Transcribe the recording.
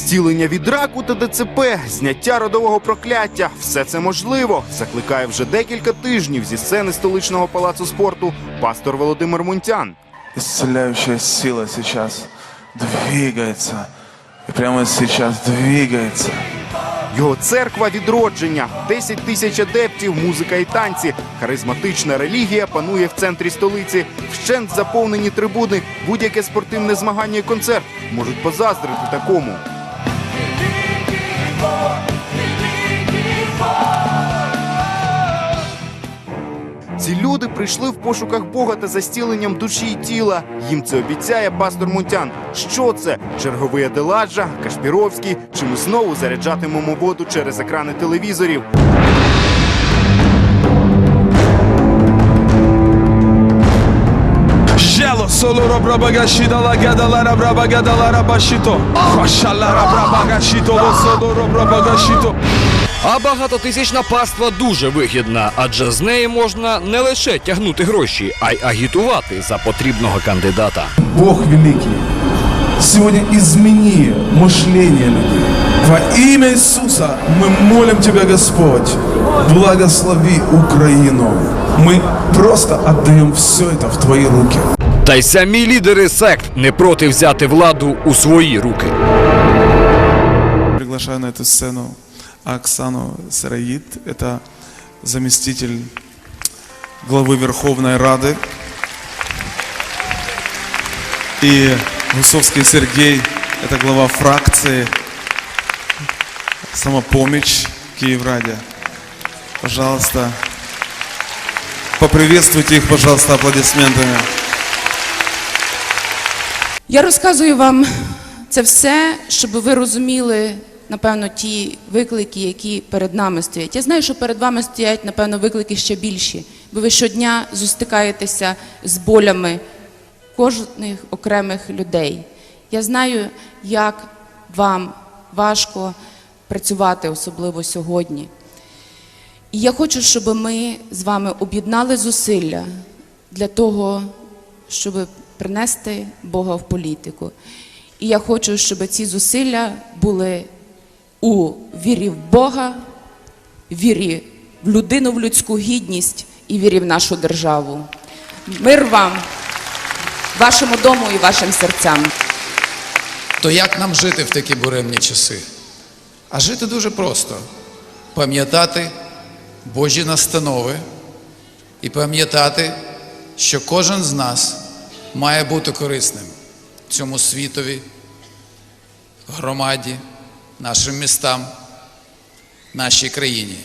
Зцілення від раку та ДЦП, зняття родового прокляття все це можливо. Закликає вже декілька тижнів зі сцени столичного палацу спорту пастор Володимир Мунтян. Исцеляющая сила сейчас двигается. И прямо сейчас двигается. Його церква відродження, 10 тисяч адептів, музика і танці. Харизматична релігія панує в центрі столиці. Вщент заповнені трибуни. Будь-яке спортивне змагання і концерт можуть позаздрити такому. Люди прийшли в пошуках Бога та за зціленням душі і тіла. Їм це обіцяє пастор Мунтян. Що це? Черговий Аделаджа, Кашпіровський? Чи ми знову заряджатимемо воду через екрани телевізорів? Solo robra bagashida la gada la rabra bagada la rabashito. Mashallah rabra bagashito lo solo robra bagashito. А багатотисячна паства дуже вигідна, адже з неї можна не лише тягнути гроші, а й агітувати за потрібного кандидата. Бог великий, сегодня измени мышление людей. Во имя Иисуса мы молим Тебя, Господь, благослови Украину. Мы просто отдаем все это в Твои руки. Та й самі лідери сект не проти взяти владу у свої руки. Приглашаю на эту сцену Оксану Сыроид. Это заместитель главы Верховной Рады. И Гусовский Сергей, это глава фракции «Самопомощь» Киевраде. Пожалуйста, поприветствуйте их, пожалуйста, аплодисментами. Я розказую вам це все, щоб ви розуміли, напевно, ті виклики, які перед нами стоять. Я знаю, що перед вами стоять, напевно, виклики ще більші, бо ви щодня зустрікаєтеся з болями кожних окремих людей. Я знаю, як вам важко працювати, особливо сьогодні. І я хочу, щоб ми з вами об'єднали зусилля для того, щоб принести Бога в політику. І я хочу, щоб ці зусилля були у вірі в Бога, вірі в людину, в людську гідність і вірі в нашу державу. Мир вам, вашому дому і вашим серцям. То як нам жити в такі буремні часи? А жити дуже просто: пам'ятати Божі настанови і пам'ятати, що кожен з нас має бути корисним цьому світові, громаді, нашим містам, нашій країні.